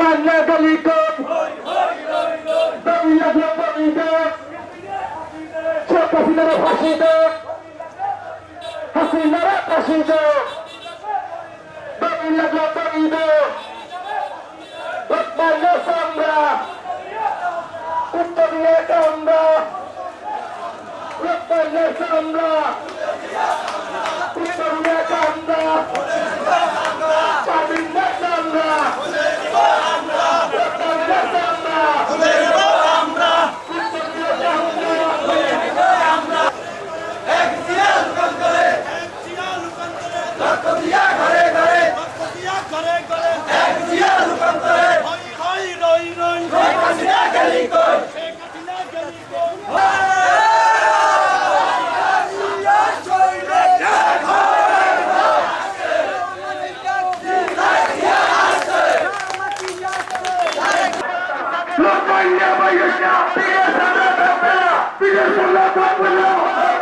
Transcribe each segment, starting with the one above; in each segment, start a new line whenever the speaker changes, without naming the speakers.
বাংলা দলিত শেখ হাসিনারা ফাঁসিত হাসিনারা ফাঁসিত বাংলা দলিত বাংলা আমরা, উত্তর আমরা আমরা আমরা। Yes, Localia Bayesha, Pires Sandra Tapela, Pires Sandra Tapela,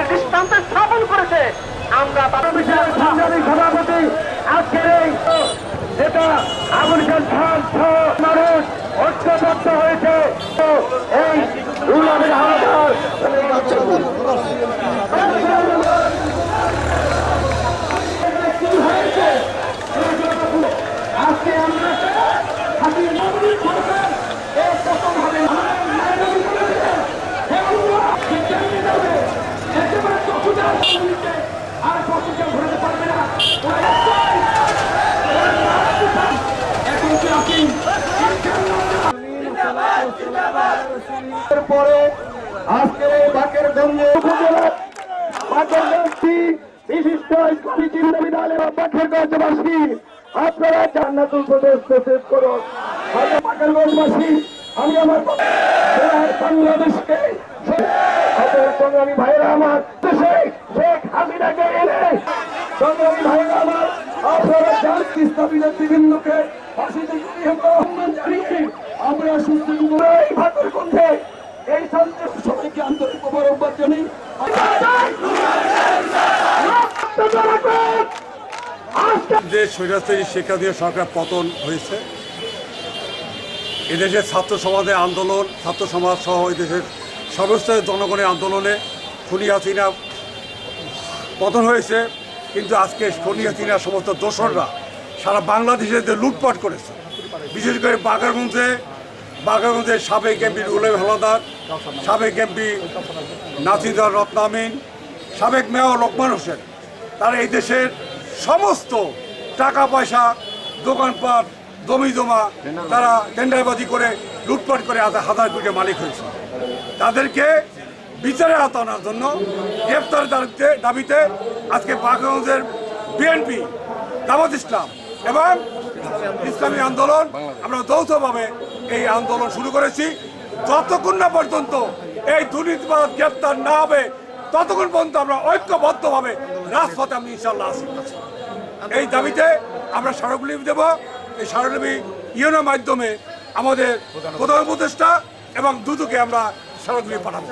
থাকতে দৃষ্টান্ত স্থাপন করেছে আমরা
সাংবাদিক সভাপতি আজকের এই যেটা আবুল খান মানুষ ঐক্যবদ্ধ হয়েছে তো এই রুল হাওয়াদার পরে আজকের এই বাকের গঞ্জে উপজেলার বাকের গঞ্জটি বিশিষ্ট ইসলামী চিন্তাবিদ আলেম বাকের গঞ্জবাসী আপনারা জান্নাতুল প্রদেশ প্রসেস করুন। হয়তো বাকের আমি আমার বাংলাদেশকে সংগ্রামী ভাইয়েরা আমার দেশে
যে শেখ হাসিনা সরকার পতন হয়েছে, এদেশের ছাত্র সমাজের আন্দোলন, ছাত্র সমাজ সহ এদেশের সমস্ত জনগণের আন্দোলনে খুনি হাসিনা পতন হয়েছে, কিন্তু আজকে খুনি হাসিনার সমস্ত দোসররা সারা বাংলাদেশে লুটপাট করেছে, বিশেষ করে বাগারগঞ্জে বাগারগঞ্জের সাবেক এমপি উলেম হলাদার, সাবেক এমপি নাসিদার রত্নামিন সাবেক মেয়র লোকমান হোসেন, তারা এই দেশের সমস্ত টাকা পয়সা, দোকানপাট, জমি জমা, তারা টেন্ডারবাজি করে, লুটপাট করে হাজার কোটি মালিক হয়েছে। তাদেরকে বিচারে আওতানোর জন্য গ্রেপ্তার দাবিতে দাবিতে আজকে বাগগঞ্জের বিএনপি দাওয়াত ইসলাম এবং ইসলামী আন্দোলন আমরা যৌথভাবে এই আন্দোলন শুরু করেছি। যতক্ষণ না পর্যন্ত এই দুর্নীতিবাদ গ্রেপ্তার না হবে, ততক্ষণ পর্যন্ত আমরা ঐক্যবদ্ধভাবে রাজপথে আমি ইনশাল্লাহ আছি। এই দাবিতে আমরা স্মারকলিপি দেব। এই স্মারকলিপি ইউনোর মাধ্যমে আমাদের প্রধান উপদেষ্টা এবং দুদুকে আমরা স্মারকলিপি পাঠাবো।